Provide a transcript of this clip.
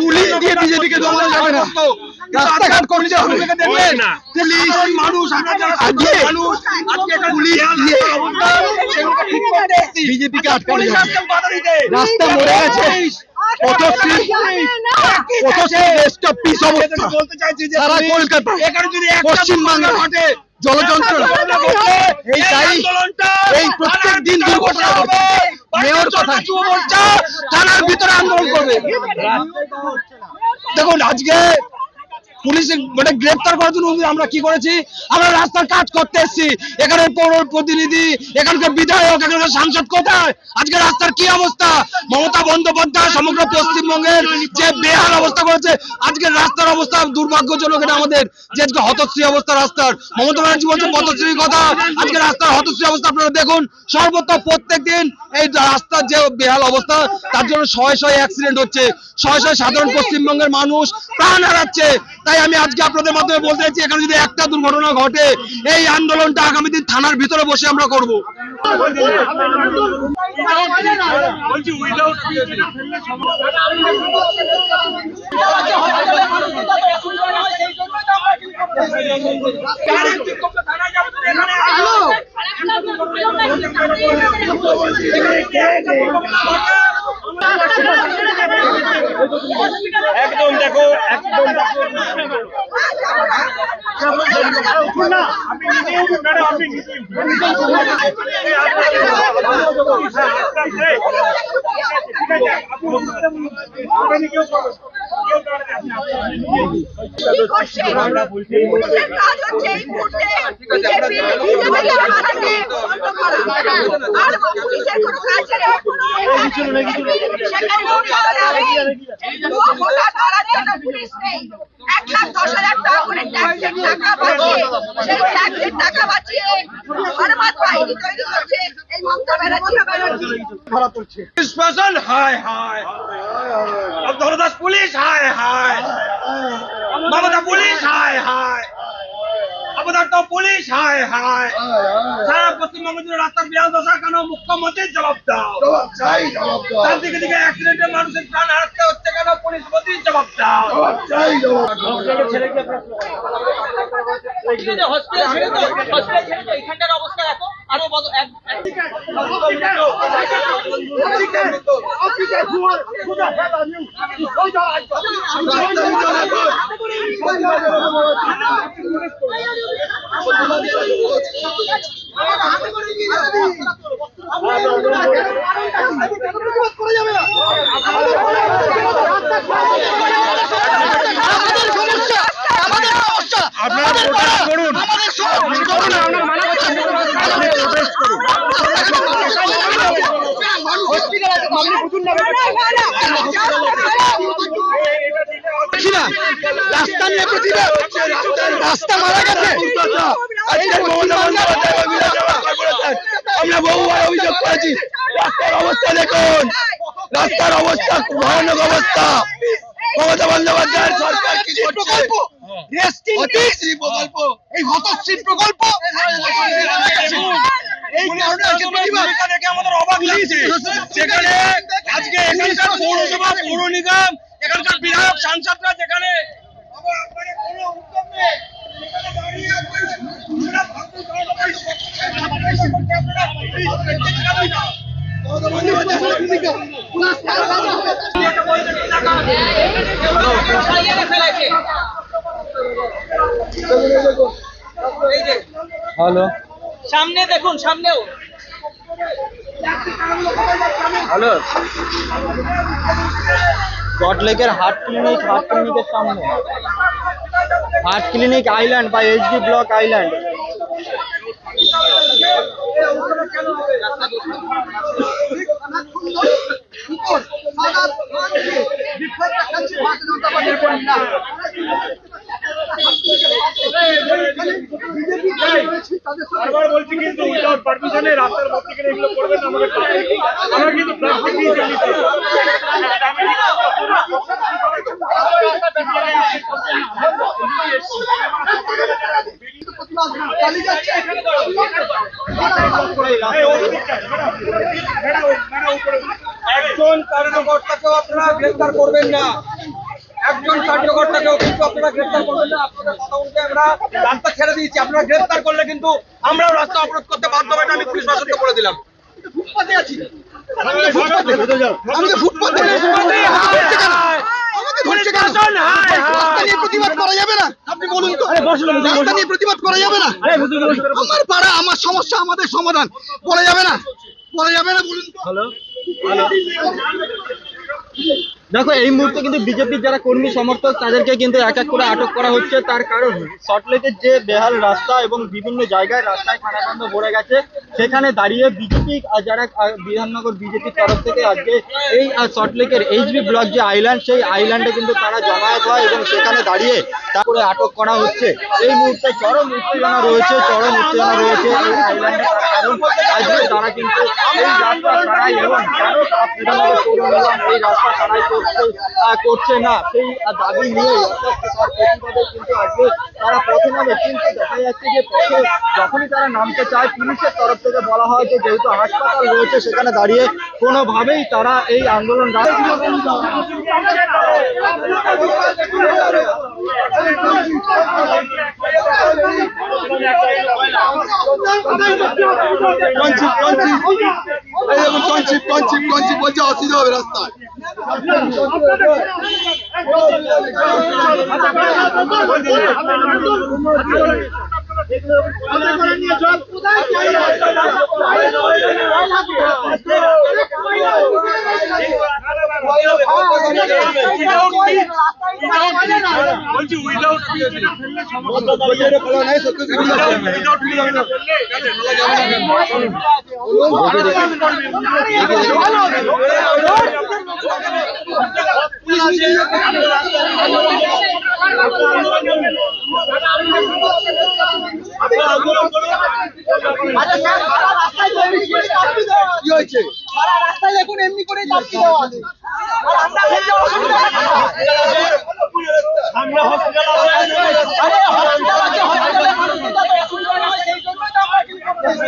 Police দিয়ে বিজেপিকে দমন যাবে না। রাস্তাঘাট করতে হবে। পুলিশ মানুষ আজকে পুলিশ দিয়ে বিজেপিকে আটকানো যাবে। রাস্তা মরে গেছে। Pathashree Pathashree rest of peace অবস্থা। বলতে চাইছি যে সারা তুমি কলকাতা এখানে যদি একটা পশ্চিমবাংলা ঘটে জলযন্ত্র এই তাই এই প্রত্যেক দিন দুর্ঘটনা হবে। মেয়র কথা থানার ভিতরে আন্দোলন করবে। দেখুন আজকে পুলিশ মানে গ্রেপ্তার করার জন্য আমরা কি করেছি? আমরা রাস্তার কাজ করতে এসেছি। এখানে পৌর প্রতিনিধি, এখানকার বিধায়ক, এখানকার সাংসদ কোথায়? আজকে রাস্তার কি অবস্থা? মমতা বন্দ্যোপাধ্যায় সমগ্র পশ্চিমবঙ্গের যে বেহাল অবস্থা করেছে আজকের রাস্তার অবস্থা দুর্ভাগ্যজনক এটা আমাদের। যে আজকে হতশ্রী অবস্থা রাস্তার। মমতা ব্যানার্জি বলছে পথশ্রীর কথা। আজকে রাস্তার হতশ্রী অবস্থা আপনারা দেখুন। সর্বত্র প্রত্যেক দিন এই রাস্তার যে বেহাল অবস্থা, তার জন্য শয়ে শয়ে অ্যাক্সিডেন্ট হচ্ছে। শয়ে শয়ে সাধারণ পশ্চিমবঙ্গের মানুষ প্রাণ হারাচ্ছে। তাই আমি আজকে আপনাদের মাধ্যমে বলতে চাইছি, এখানে যদি একটা দুর্ঘটনা ঘটে, এই আন্দোলনটা আগামী দিন থানার ভিতরে বসে আমরা করব। বলছি উইদাউট একদম দেখো একদম উঠুন না আপনি নিজে উঠুন ম্যাডাম আপনি নিজে উঠুন পুলিশের কাজ হচ্ছে এই মুহূর্তে বিজেপি বিজেপিকে হারাতে বন্ধ করা আর পুলিশের কোনো কাজ নেই পুলিশ নেই এক লাখ দশ হাজার টাকা করে ট্যাক্সের টাকা বাঁচিয়ে সেই ট্যাক্সের টাকা বাঁচিয়ে হরমাত বাহিনী তৈরি করছে এই মমতা ব্যানার্জি ব্যানার্জি হায় হায় ধরদাস পুলিশ হায় হায় মমতা পুলিশ হায় হায় অবদার্থ পুলিশ হায় হায় সারা পশ্চিমবঙ্গ জুড়ে রাস্তার বিরাট দশা কেন মুখ্যমন্ত্রীর জবাব দাও তার দিকে দিকে অ্যাক্সিডেন্টে মানুষের প্রাণ হারাতে হচ্ছে কেন পুলিশ মন্ত্রীর জবাব দাও এখানটার অবস্থা দেখো আরও বড়- এক- এক- আপনারা প্রোটেস্ট করুন আপনি প্রোটেস্ট করুন দেখছি না রাস্তা মারা গেছে। আমরা বহুবার অভিযোগ করেছি রাস্তার অবস্থা দেখুন রাস্তার অবস্থা খুব ভয়ানক অবস্থা মমতা বন্দ্যোপাধ্যায়ের সরকার কি করছে প্রকল্প এই হতশ্রী প্রকল্প এই কারণে আজকে প্রতিবাদ আমাদের অবাক লাগছে। আজকে এখানকার পৌরসভা পৌর নিগম এখানকার বিধায়ক সাংসদরা যেখানে মানে হ্যালো। সামনে দেখুন সামনেও। হ্যালো। গটলেকের হার্ট ক্লিনিক হার্ট ক্লিনিকের সামনে। হার্ট ক্লিনিক আইল্যান্ড বা এইচডি ব্লক আইল্যান্ড বারবার বলছি কিন্তু উইদাউট পারমিশনে রাস্তার মধ্যে গেলে এগুলো করবেন না আমাদের একজন কার্যকর্তাকেও আপনারা গ্রেফতার করবেন না। একজন কার্যকর্তাকেও কিন্তু আপনারা গ্রেফতার করবেন না। আপনাদের কথা অনুযায়ী আমরা রাস্তা ছেড়ে দিয়েছি। আপনারা গ্রেফতার করলে কিন্তু আমরাও রাস্তা অবরোধ করতে বাধ্য হবে আমি পুলিশ প্রশাসনকে বলে দিলাম। ফুটপাতে আছি। আমি তো ফুটপাতে আমি তো ফুটপাতে আমাকে ধরছে কেন রাস্তা নিয়ে প্রতিবাদ করা যাবে না। আপনি বলুন তো। রাস্তা নিয়ে প্রতিবাদ করা যাবে না। আমার পাড়া আমার সমস্যা আমাদের সমাধান। বলা যাবে না। বলা যাবে না বলুন তো। দেখো, এই মুহূর্তে কিন্তু বিজেপির যারা কর্মী সমর্থক, তাদেরকে কিন্তু এক এক করে আটক করা হচ্ছে। তার কারণ সল্টলেকের যে বেহাল রাস্তা এবং বিভিন্ন জায়গায় রাস্তায় খানাখন্দ ভরে গেছে, সেখানে দাঁড়িয়ে বিজেপি যারা বিধাননগর বিজেপির তরফ থেকে আজকে এই সল্টলেকের এইচবি ব্লক যে আইল্যান্ড সেই আইল্যান্ডে কিন্তু তারা জমায়েত হয় এবং সেখানে দাঁড়িয়ে তারপরে আটক করা হচ্ছে। এই মুহূর্তে চরম উত্তেজনা রয়েছে, চরম উত্তেজনা রয়েছে এই আইল্যান্ডে কারণ। আজকে তারা কিন্তু এই রাস্তা ছাড়াই এবং এই রাস্তা ছাড়াই করছে না। সেই দাবি নিয়ে কিন্তু আজকে তারা পথে নামে, কিন্তু দেখা যাচ্ছে যে পথে যখনই তারা নামতে চায়, পুলিশের তরফ থেকে বলা হয় যে যেহেতু হাসপাতাল রয়েছে, সেখানে দাঁড়িয়ে কোনোভাবেই তারা এই আন্দোলন কঞ্চিপ এই দেখুন কঞ্চিপ কঞ্চিপ কঞ্চিপ বলছে অসুবিধা হবে রাস্তায়। রাস্তায় দেখুন এমনি করেই চাপি দেওয়া আছে। আমরা হসপিটালে মানুষ যাতে অসুবিধা না হয় সেই জন্যই তো আমরা কিন্তু করতেছি।